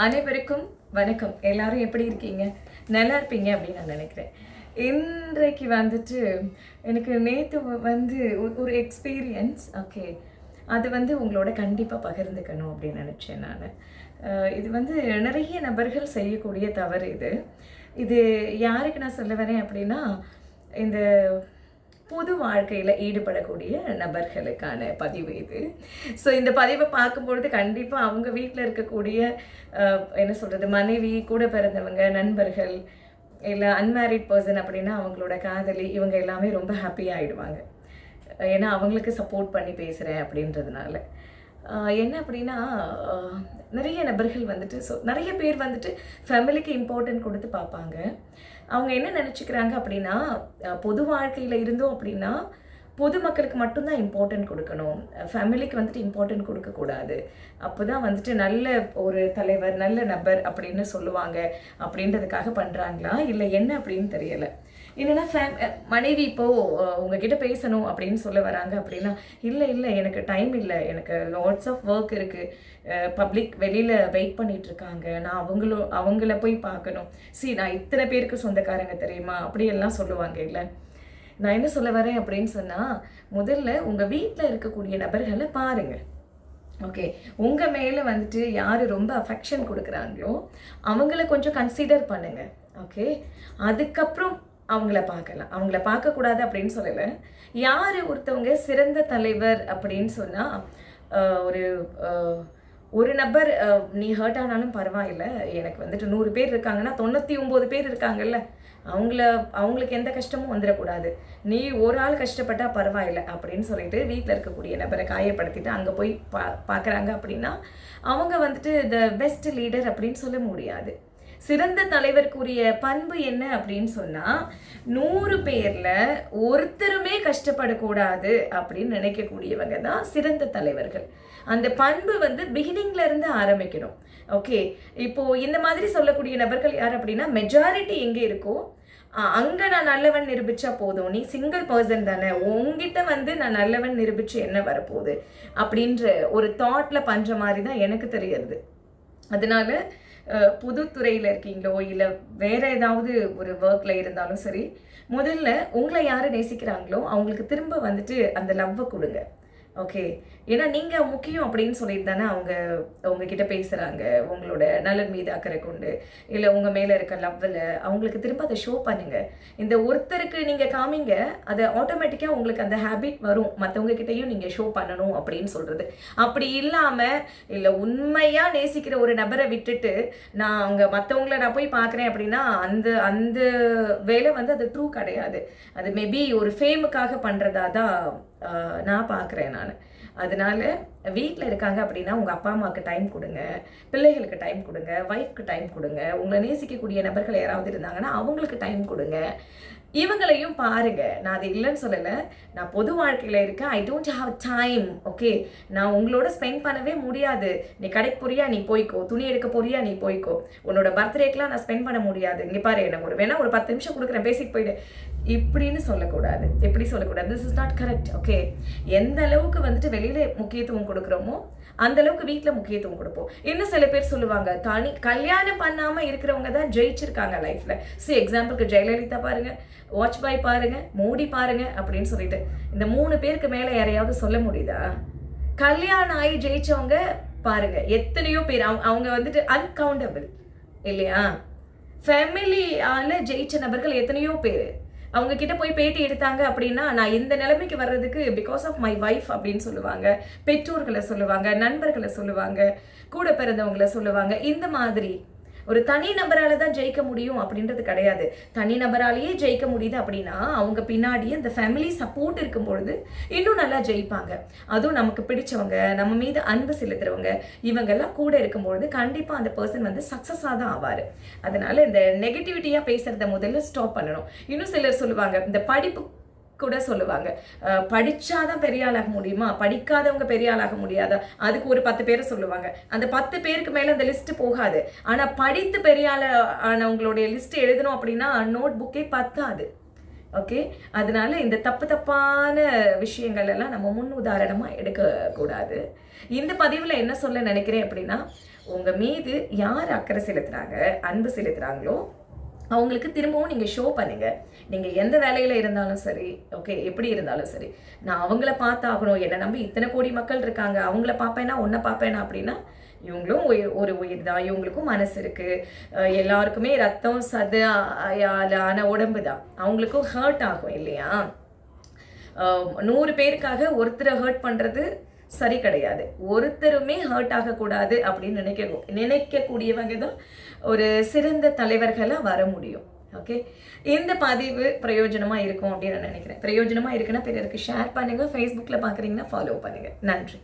அனைவருக்கும் வணக்கம். எல்லாரும் எப்படி இருக்கீங்க? நல்லா இருப்பீங்க அப்படின்னு நான் நினைக்கிறேன். இன்றைக்கு வந்துட்டு எனக்கு நேற்று வந்து ஒரு- ஒரு எக்ஸ்பீரியன்ஸ் ஓகே அது வந்து உங்களோட கண்டிப்பாக பகிர்ந்துக்கணும் அப்படின்னு நினச்சேன் நான். இது வந்து நிறைய நபர்கள் செய்யக்கூடிய தவறு இது. இது யாருக்கு நான் சொல்ல வரேன் அப்படின்னா இந்த பொது வாழ்க்கையில் ஈடுபடக்கூடிய நபர்களுக்கான பதிவு இது. ஸோ இந்த பதிவை பார்க்கும்பொழுது கண்டிப்பாக அவங்க வீட்டில் இருக்கக்கூடிய என்ன சொல்கிறது மனைவி கூட பிறந்தவங்க நண்பர்கள் இல்லை அன்மேரிட் பர்சன் அப்படின்னா அவங்களோட காதலி இவங்க எல்லாமே ரொம்ப ஹாப்பியாக ஆகிடுவாங்க ஏன்னா அவங்களுக்கு சப்போர்ட் பண்ணி பேசுகிறேன் அப்படின்றதுனால. என்ன அப்படின்னா நிறைய நபர்கள் வந்துட்டு ஸோ நிறைய பேர் வந்துட்டு ஃபேமிலிக்கு இம்பார்ட்டன்ட் கொடுத்து பார்ப்பாங்க. அவங்க என்ன நினச்சிக்கிறாங்க அப்படின்னா பொது வாழ்க்கையில் இருந்தோம் அப்படின்னா பொதுமக்களுக்கு மட்டும்தான் இம்பார்ட்டன்ட் கொடுக்கணும். ஃபேமிலிக்கு வந்துட்டு இம்பார்ட்டன்ட் கொடுக்கக்கூடாது அப்போ தான் வந்துட்டு நல்ல ஒரு தலைவர் நல்ல நபர் அப்படின்னு சொல்லுவாங்க. அப்படின்றதுக்காக பண்ணுறாங்களா இல்லை என்ன அப்படின்னு தெரியலை. என்னன்னா ஃபேம் மனைவி இப்போது உங்ககிட்ட பேசணும் அப்படின்னு சொல்ல வராங்க அப்படின்னா இல்லை இல்லை எனக்கு டைம் இல்லை. எனக்கு லாட்ஸ் ஆஃப் ஒர்க் இருக்குது பப்ளிக் வெளியில் வெயிட் பண்ணிகிட்டு இருக்காங்க. நான் அவங்களோ அவங்கள போய் பார்க்கணும். சி நான் இத்தனை பேருக்கு சொந்தக்காரங்க தெரியுமா? அப்படியெல்லாம் சொல்லுவாங்க இல்லை? நான் என்ன சொல்ல வரேன் அப்படின்னு சொன்னால் முதல்ல உங்கள் வீட்டில் இருக்கக்கூடிய நபர்களை பாருங்கள் ஓகே உங்கள் மேலே வந்துட்டு யார் ரொம்ப அஃபெக்ஷன் கொடுக்குறாங்களோ அவங்கள கொஞ்சம் கன்சிடர் பண்ணுங்கள் ஓகே அதுக்கப்புறம் அவங்கள பார்க்கலாம். அவங்கள பார்க்கக்கூடாது அப்படின்னு சொல்லலை. யார் ஒருத்தவங்க சிறந்த தலைவர் அப்படின்னு சொன்னால் ஒரு ஒரு நபர் நீ ஹர்ட் ஆனாலும் பரவாயில்லை. எனக்கு வந்துட்டு நூறு பேர் இருக்காங்கன்னா தொண்ணூற்றி ஒம்பது பேர் இருக்காங்கல்ல. அவங்கள அவங்களுக்கு எந்த கஷ்டமும் வந்துடக்கூடாது. நீ ஒரு ஆள் கஷ்டப்பட்டா பரவாயில்லை அப்படின்னு சொல்லிட்டு வீட்டில் இருக்கக்கூடிய நபரை காயப்படுத்திட்டு அங்கே போய் பா பார்க்குறாங்க அப்படின்னா அவங்க வந்துட்டு த பெஸ்ட் லீடர் அப்படின்னு சொல்ல முடியாது. சிறந்த தலைவருக்குரிய பண்பு என்ன அப்படின்னு சொன்னால் நூறு பேரில் ஒருத்தருமே கஷ்டப்படக்கூடாது அப்படின்னு நினைக்கக்கூடியவங்க தான் சிறந்த தலைவர்கள். அந்த பண்பு வந்து பிகினிங்ல இருந்து ஆரம்பிக்கணும். ஓகே இப்போ இந்த மாதிரி சொல்லக்கூடிய நபர்கள் யார் அப்படின்னா மெஜாரிட்டி எங்கே இருக்கோ அங்கே நான் நல்லவன் நிரூபித்தா போதும். நீ சிங்கிள் பர்சன் தானே. உங்ககிட்ட வந்து நான் நல்லவன் நிரூபித்து என்ன வரப்போகுது? அப்படின்ற ஒரு தாட்டில் பண்ணுற மாதிரி தான் எனக்கு தெரியறது. அதனால புதுத்துறையில் இருக்கீங்களோ இல்லை வேற ஏதாவது ஒரு ஒர்க்கில் இருந்தாலும் சரி முதல்ல உங்களை யார் நேசிக்கிறாங்களோ அவங்களுக்கு திரும்ப வந்துட்டு அந்த லவ்வை கொடுங்க. ஓகே ஏன்னா நீங்கள் முக்கியம் அப்படின்னு சொல்லிட்டு தானே அவங்க உங்ககிட்ட பேசுகிறாங்க உங்களோட நலன் மீது அக்கறை கொண்டு. இல்லை உங்கள் மேலே இருக்க லவ்வில் அவங்களுக்கு திரும்ப அதை ஷோ பண்ணுங்க. இந்த ஒருத்தருக்கு நீங்கள் காமிங்க அது ஆட்டோமேட்டிக்காக உங்களுக்கு அந்த ஹேபிட் வரும். மற்றவங்க கிட்டேயும் நீங்கள் ஷோ பண்ணணும் அப்படின்னு சொல்கிறது அப்படி இல்லாமல் இல்லை உண்மையாக நேசிக்கிற ஒரு நபரை விட்டுட்டு நான் அங்கே மற்றவங்கள நான் போய் பார்க்குறேன் அப்படின்னா அந்த அந்த வேலை வந்து அது ட்ரூ கிடையாது. அது மேபி ஒரு ஃபேமுக்காக பண்ணுறதா தான் நான் பார்க்குறேன் நான். அதனால வீட்டில் இருக்காங்க அப்படின்னா உங்கள் அப்பா அம்மாவுக்கு டைம் கொடுங்க பிள்ளைகளுக்கு டைம் கொடுங்க ஒய்ஃப்க்கு டைம் கொடுங்க உங்களை நேசிக்கக்கூடிய நபர்கள் யாராவது இருந்தாங்கன்னா அவங்களுக்கு டைம் கொடுங்க. இவங்களையும் பாருங்க. நான் அது இல்லைன்னு சொல்லலை. நான் பொது வாழ்க்கையில் இருக்கேன். I don't have time okay நான் உங்களோட ஸ்பெண்ட் பண்ணவே முடியாது. நீ கடைக்கு போறியா? நீ போய்க்கோ. துணி எடுக்க போறியா? நீ போய்க்கோ. உன்னோட பர்த்டேக்கெலாம் நான் ஸ்பெண்ட் பண்ண முடியாது. இங்கே பாரு எனக்கு ஒரு வேணா ஒரு பத்து நிமிஷம் கொடுக்குறேன். பேசிட்டு போயிடு. இப்படின்னு சொல்லக்கூடாது. எப்படி சொல்லக்கூடாது? This is not correct okay எந்த அளவுக்கு வந்துட்டு வெளியில முக்கியத்துவம் கொடுக்குறோமோ அந்த அளவுக்கு வீட்டில் முக்கியத்துவம் கொடுப்போம். இன்னும் சில பேர் சொல்லுவாங்க தனி கல்யாணம் பண்ணாம இருக்கிறவங்க தான் ஜெயிச்சிருக்காங்க லைஃப்ல சி எக்ஸாம்பிளுக்கு ஜெயலலிதா பாருங்க பாய் பாருங்க மோடி பாருங்க அப்படின்னு சொல்லிட்டு. இந்த மூணு பேருக்கு மேல யாரையாவது சொல்ல முடியுதா? கல்யாணம் ஆகி ஜெயிச்சவங்க பாருங்க எத்தனையோ பேர் அவங்க அவங்க வந்துட்டு அன்கவுண்டபிள் இல்லையா? ஃபேமிலியால் ஜெயிச்ச நபர்கள் எத்தனையோ பேர். அவங்க கிட்ட போய் பேட்டி எடுத்தாங்க அப்படின்னா நான் இந்த நிலைமைக்கு வர்றதுக்கு பிகாஸ் ஆஃப் மை வைஃப் அப்படின்னு சொல்லுவாங்க பெற்றோர்களை சொல்லுவாங்க நண்பர்களை சொல்லுவாங்க கூட பிறந்தவங்களை சொல்லுவாங்க இந்த மாதிரி ஒரு தனி நபரால் தான் ஜெயிக்க முடியும் அப்படின்றது கிடையாது. தனி நபராலேயே ஜெயிக்க முடியுது அப்படின்னா அவங்க பின்னாடி அந்த ஃபேமிலி சப்போர்ட் இருக்கும் பொழுது இன்னும் நல்லா ஜெயிப்பாங்க. அதுவும் நமக்கு பிடிச்சவங்க நம்ம மீது அன்பு செலுத்துறவங்க இவங்கெல்லாம் கூட இருக்கும்பொழுது கண்டிப்பாக அந்த பர்சன் வந்து சக்ஸஸாக தான் ஆவார். அதனால இந்த நெகட்டிவிட்டியாக பேசுகிறத முதல்ல ஸ்டாப் பண்ணணும். இன்னும் சிலர் சொல்லுவாங்க இந்த படிப்பு கூட சொல்லுவாங்க. படித்தாதான் பெரிய ஆளாக முடியுமா? படிக்காதவங்க பெரிய ஆளாக முடியாதா? அதுக்கு ஒரு பத்து பேரை சொல்லுவாங்க. அந்த பத்து பேருக்கு மேலே அந்த லிஸ்ட்டு போகாது. ஆனால் படித்து பெரிய ஆள ஆனவங்களுடைய லிஸ்ட்டு எழுதணும் அப்படின்னா நோட் புக்கே பத்தாது. ஓகே அதனால இந்த தப்பு தப்பான விஷயங்கள் எல்லாம் நம்ம முன் உதாரணமாக எடுக்கக்கூடாது. இந்த பதிவில் என்ன சொல்ல நினைக்கிறேன் அப்படின்னா உங்கள் மீது யார் அக்கறை செலுத்துகிறாங்க அன்பு செலுத்துகிறாங்களோ அவங்களுக்கு திரும்பவும் நீங்கள் ஷோ பண்ணுங்கள் நீங்கள் எந்த வேலையில் இருந்தாலும் சரி ஓகே எப்படி இருந்தாலும் சரி நான் அவங்கள பார்த்தாகணும். என்னை நம்பி இத்தனை கோடி மக்கள் இருக்காங்க. அவங்கள பார்ப்பேனா ஒன்றை பார்ப்பேனா அப்படின்னா இவங்களும் உயிர் ஒரு உயிர் தான். இவங்களுக்கும் மனசு இருக்குது எல்லாருக்குமே ரத்தம் சது ஆன உடம்பு தான். அவங்களுக்கும் ஹர்ட் ஆகும் இல்லையா? நூறு பேருக்காக ஒருத்தரை ஹர்ட் பண்ணுறது சரி கிடையாது. ஒருத்தருமே ஹர்ட் ஆகக்கூடாது அப்படின்னு நினைக்க நினைக்கக்கூடியவங்க தான் ஒரு சிறந்த தலைவர்களாக வர முடியும். ஓகே இந்த பதிவு பிரயோஜனமாக இருக்கும் அப்படின்னு நான் நினைக்கிறேன். பிரயோஜனமாக இருக்குன்னா பிறருக்கு ஷேர் பண்ணுங்கள் ஃபேஸ்புக்கில் பார்க்குறீங்கன்னா ஃபாலோ பண்ணுங்கள் நன்றி.